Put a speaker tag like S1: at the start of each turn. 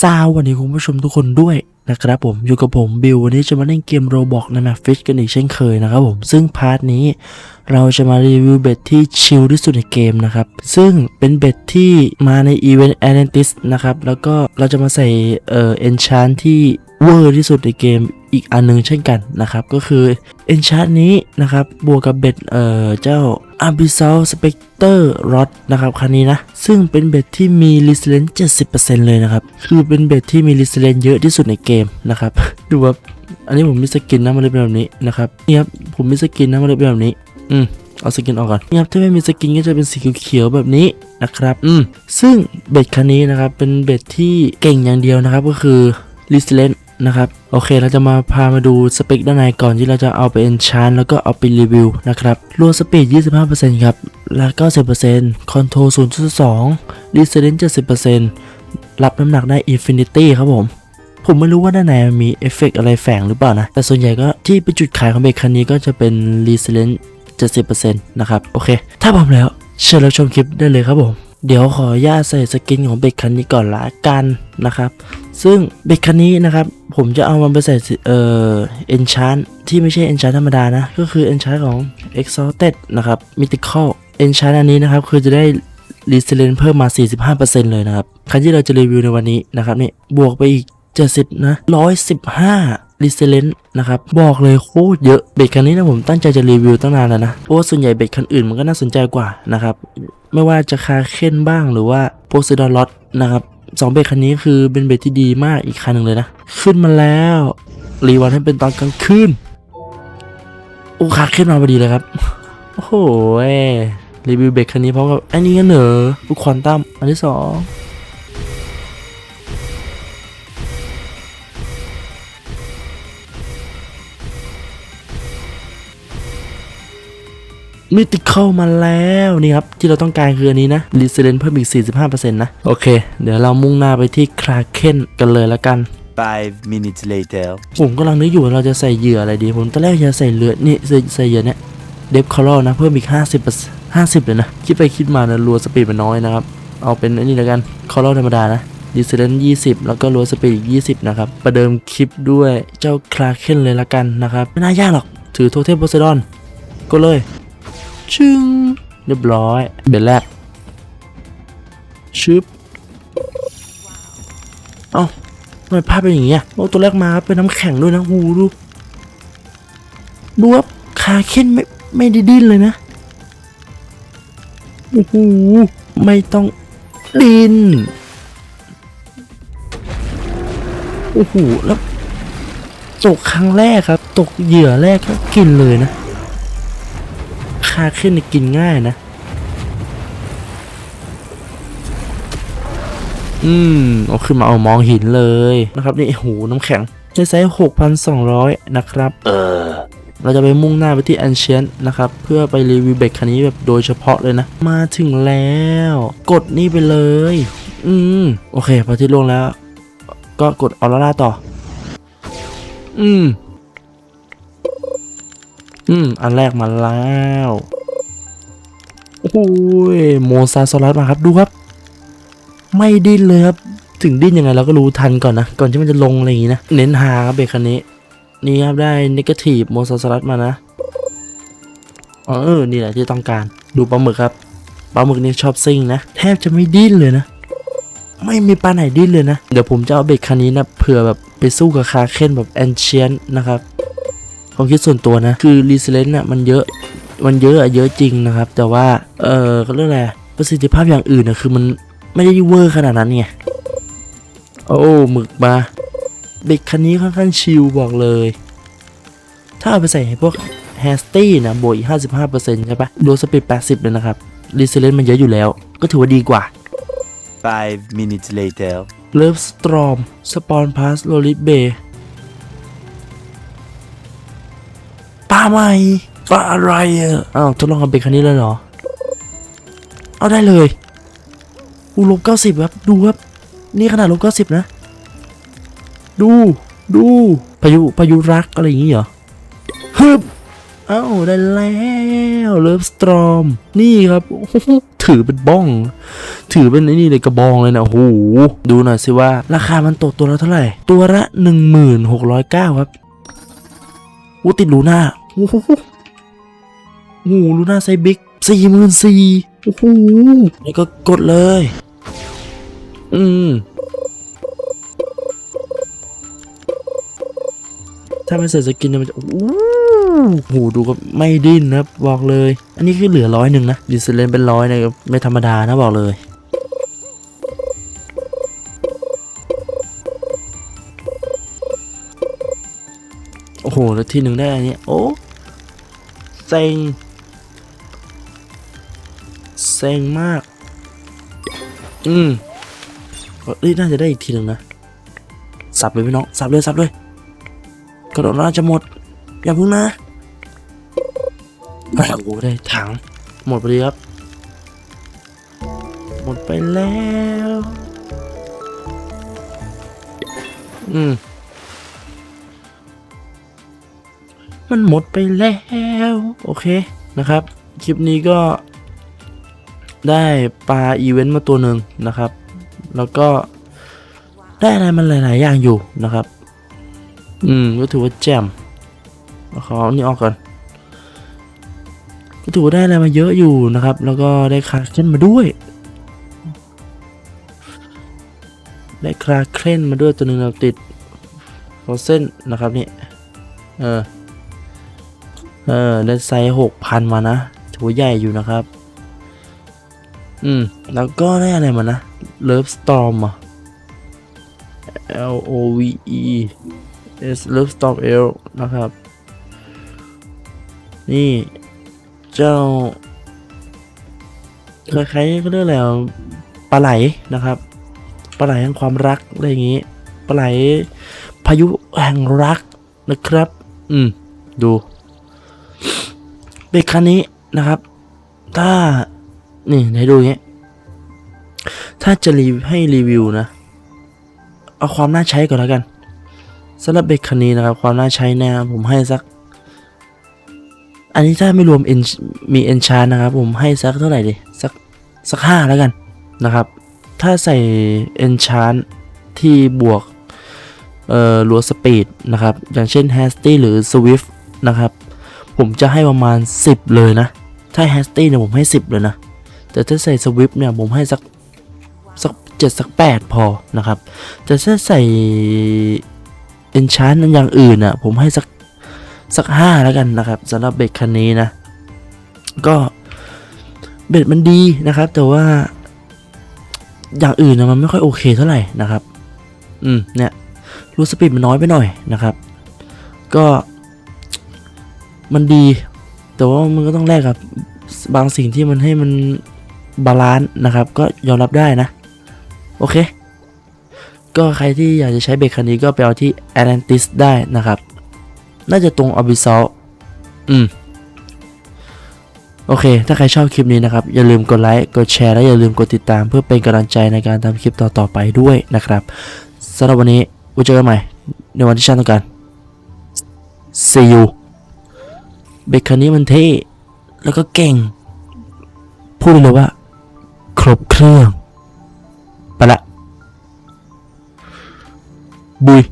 S1: ซาวันนี้คุณผู้ชมทุกคนด้วยนะครับผมอยู่กับผมบิววันนี้จะมาเล่นเกมโรบอกในแมปฟิชกันอีกเช่นเคยนะครับผมซึ่งพาร์ทนี้เราจะมารีวิวเบ็ดที่ชิลที่สุดในเกมนะครับซึ่งเป็นเบ็ดที่มาในอีเวนต์แอนติสนะครับแล้วก็เราจะมาใส่เอ่อเอนชานที่เวอร์ที่สุดในเกม อีกอันหนึงเช่นกันนะครับ ก็คือเอนชานนี้นะครับบวกกับเบ็ดเอ่อเจ้า a b y s s a l Spectre Rod นะครับคันนี้นะ ซึ่งเป็นเบ็ดที่มี Resilience 70%เปอร์เซ็นต์เลยนะครับ คือเป็นเบ็ดที่มี Resilience เยอะที่สุดในเกมนะครับ ดูว่าอันนี้ผมมีสกินนะมันเลยเป็นแบบนี้นะครับนี่ครับผมมีสกินนะมันเลยเป็นแบบนี้ อืมเอาสกินออกก่อนนี่ครับถ้าไม่มีสกินก็จะเป็นสีเขียวๆแบบนี้นะครับ อืมซึ่งเบ็ดคันนี้นะครับเป็นเบ็ดที่เก่งอย่างเดียวนะครับก็คือ Resilience นะครับโอเคเราจะมาพามาดูสเปคด้านในก่อนที่เราจะเอาไปเอนชานแล้วก็เอาไปรีวิวนะครับรวมสปีด 25%ครับและ90%คอนโทรล0.2 Resilience 70%รับน้ำหนักได้ Infinity ครับผม ผมไม่รู้ว่าด้านในมันมีเอฟเฟกต์อะไรแฝงหรือเปล่านะ แต่ส่วนใหญ่ก็ที่เป็นจุดขายของเบรกคันนี้ก็จะเป็น Resilience 70%นะครับ โอเค ถ้าพร้อมแล้วเชิญรับชมคลิปได้เลยครับผม เดี๋ยวขออนุญาตใส่สกินของเบรกคันนี้ก่อนละกันนะครับ ซึ่งเบรกคันนี้นะครับผมจะเอามันไปใส่เอ่อ enchant ที่ไม่ใช่ enchant ธรรมดานะ ก็คือ enchant ของ exalted นะครับ mythical enchant อันนี้นะครับ คือจะได้ resilience เพิ่มมา 45%เลยนะครับ คันที่เราจะรีวิวในวันนี้นะครับนี่บวกไปอีก 70 นะ 115 resilience นะครับ บอกเลยโคตรเยอะเบรกคันนี้นะผมตั้งใจจะรีวิวตั้งนานแล้วนะ เพราะว่าส่วนใหญ่เบรกคันอื่นมันก็น่าสนใจกว่านะครับ ไม่ว่าจะคาเค้นบ้างหรือว่าโพสดอลอตนะครับสองเบรกคันนี้คือเป็นเบรกที่ดีมากอีกคันหนึ่งเลยนะ ขึ้นมาแล้วรีวันให้เป็นตอนกลางคืนโอ้คาเค้นมาพอดีเลยครับ โอ้โหเอ้รีวิวเบรกคันนี้พร้อมกับอันนี้กันเหนอลูกควอนตัมอันที่สอง มิติเข้ามาแล้วนี่ครับ ที่เราต้องการคืออันนี้นะรีเซเลนเพิ่มอีก 45%นะ โอเค เดี๋ยวเรามุ่งหน้าไปที่คราเคนกันเลยละกัน
S2: Five minutes later.
S1: ผมกำลังนึกอยู่ว่าเราจะใส่เหยื่ออะไรดี ผมตอนแรกจะใส่เลือดนี่ใส่ใส่เหยื่อเนี่ยเดฟคอร์นะ เพิ่มอีก 50 50 เลยนะ คิดไปคิดมานะรัวสปีดมันน้อยนะครับ เอาเป็นอันนี้แล้วกันคอร์ธรรมดานะดีเซเลน20แล้วก็รัวสปีดอีก 20 นะครับ ประเดิมคลิปด้วยเจ้าคราเคนเลยละกันนะครับ ไม่น่ายากหรอก ถือโทเทมโพไซดอนก็เลย ชึงเรียบร้อยเบ็ดแรกชึบเอ้าทำไมภาพเป็นอย่างเงี้ยโอ้ตัวแรกมาเป็นน้ำแข็งด้วยนะหูดูดูว่าขาเข้นไม่ไม่ได้ดิ้นเลยนะโอ้โหไม่ต้องดิ้นโอ้โหแล้วตกครั้งแรกครับ ตกเหยื่อแรกก็กินเลยนะาขึ้นในกินง่ายนะ อืมเอาขึ้นมาเอามองหินเลยนะครับ นี่โหน้ำแข็งในไซส์6,200 นะครับ เออ เราจะไปมุ่งหน้าไปที่แอนเชียนนะครับ เพื่อไปรีวิวเบรกคันนี้แบบโดยเฉพาะเลยนะ มาถึงแล้ว กดนี่ไปเลย อืม โอเค พอที่ลงแล้ว ก็กดออร่าต่อ อืม อืม อันแรกมาแล้วโอ้ยโมซาซอรัสมาครับดูครับ ไม่ดิ้นเลยครับ ถึงดิ้นยังไงเราก็รู้ทันก่อนนะ ก่อนที่มันจะลงอะไรอย่างงี้นะ เน้นหาครับเบรกคันนี้ นี่ครับได้นกาทีฟโมซาซอรัสมานะเออ นี่แหละที่ต้องการดูปลาหมึกครับปลาหมึกนี่ชอบซิ่งนะ แทบจะไม่ดิ้นเลยนะ ไม่มีปลาไหนดิ้นเลยนะ เดี๋ยวผมจะเอาเบรกคันนี้นะเผื่อแบบไปสู้กับคาเคนแบบแอนเชียนนะครับ ความคิดส่วนตัวนะ คือรีเซเลนต์น่ะมันเยอะมันเยอะอะเยอะจริงนะครับ แต่ว่า เออเขาเรียกอะไรประสิทธิภาพอย่างอื่นนะคือมันไม่ได้เวอร์ขนาดนั้นไงโอ้หมึกมาเด็กคันนี้ค่อนข้างชิลบอกเลย ถ้าเอาไปใส่ให้พวกแฮสตี้นะบวกอีก 55%ใช่ปะโดสปีด 80 เลยนะครับรีเซเลนต์มันเยอะอยู่แล้ว ก็ถือว่าดีกว่า
S2: Five minutes later.
S1: เลิฟสตรอมสปอนพาสโลลิเบย์าใหม่ปลาอะไรอะอ้าวทดลองกับเบรกคันนี้เลยเหรอ เอาได้เลยอูลบเก้าสิบครับ ดูครับ นี่ขนาดลบเก้าสิบนะ ดู ดู พายุ พายุรักอะไรอย่างงี้เหรอฮึบเอ้าได้แล้วเลิฟสตรอม นี่ครับโอ้โหถือเป็นบ้อง ถือเป็นไอ้นี่เลยกระบองเลยนะโอ้โหดูหน่อยสิว่า ราคามันตกตัวละเท่าไหร่ ตัวละหนึ่งหมื่นหกร้อยเก้าครับอู้ติดลูน่า โอ้โหโอ้หลูน่าไซบิ๊กสี่หมื่นสี่โอ้โหแล้วก็กดเลย อืม ถ้าไม่ใส่สกินนะมันจะโอ้โหดูก็ไม่ดิ้นนะบอกเลย อันนี้คือเหลือร้อยหนึ่งนะดิสเลนเป็นร้อยนะไม่ธรรมดานะบอกเลยโอ้โห แล้วทีหนึ่งได้อันนี้ โอ้ เซ็งเซ็งมาก อืมเอ้ยน่าจะได้อีกทีหนึ่งนะ สับเลยพี่น้อง สับเลย สับเลย กระโดดน่าจะหมด อย่าพึ่งนะโอ้โหได้ถัง หมดพอดีครับ หมดไปแล้ว อืม มันหมดไปแล้ว โอเคนะครับ คลิปนี้ก็ได้ปลาอีเวนต์มาตัวหนึ่งนะครับ แล้วก็ได้อะไรมันหลาย ๆ อย่างอยู่นะครับ อืมก็ถือว่าแจ่มขอเอานี่ออกก่อนก็ถือว่าได้อะไรมาเยอะอยู่นะครับ แล้วก็ได้คาเคนมาด้วย ได้คาเคนมาด้วยตัวหนึ่งเราติดโฟเซนนะครับนี่ เออ เออได้ไซส์หกพันมานะถือว่าใหญ่อยู่นะครับ อืม แล้วก็ได้อะไรมานะ Love Storm อะ L O V E S Love Storm L นะครับ นี่เจ้าคล้ายๆก็เรียกอะไรอะปลาไหลนะครับปลาไหลแห่งความรักอะไรอย่างงี้ปลาไหลพายุแห่งรักนะครับ อืม ดู เบรกคันนี้นะครับ ถ้านี่ให้ดูอย่างเงี้ยถ้าจะรีให้รีวิวนะ เอาความน่าใช้ก่อนแล้วกันสำหรับเบรกคันนี้นะครับ ความน่าใช้เนะผมให้สัก อันนี้ถ้าไม่รวม en มีเอนชานนะครับ ผมให้สักเท่าไหร่ดีสักสักห้าแล้วกันนะครับ ถ้าใส่เอนชานที่บวกเอ่อรัวสปีดนะครับ อย่างเช่น hasty หรือ swift นะครับ ผมจะให้ประมาณ 10 เลยนะ ถ้า hasty เนี่ยผมให้ 10 เลยนะ แต่ถ้าใส่ swift เนี่ยผมให้สักสักเจ็ดสักแปดพอนะครับ แต่ถ้าใส่ enchant อย่างอื่นอะผมให้สักสักห้าแล้วกันนะครับสำหรับเบ็ดคันนี้นะ ก็เบ็ดมันดีนะครับ แต่ว่าอย่างอื่นนะมันไม่ค่อยโอเคเท่าไหร่นะครับ อืมเนี่ยรูสปีดมันน้อยไปหน่อยนะครับ ก็ มันดี แต่ว่ามันก็ต้องแลกกับบางสิ่งที่มันให้มันบาลานซ์นะครับ ก็ยอมรับได้นะ โอเค ก็ใครที่อยากจะใช้เบรกคันนี้ก็ไปเอาที่ Atlantis ได้นะครับ น่าจะตรง Abyssal อืม โอเค ถ้าใครชอบคลิปนี้นะครับ อย่าลืมกดไลค์ กดแชร์ และอย่าลืมกดติดตาม เพื่อเป็นกำลังใจในการทำคลิปต่อๆไปด้วยนะครับสำหรับวันนี้ไว้เจอกันใหม่ ในวันที่ฉันต้องการ See you เบคคันนี้มันเท่แล้วก็เก่ง พูดเลยว่า ครบเครื่อง ไปละ บุย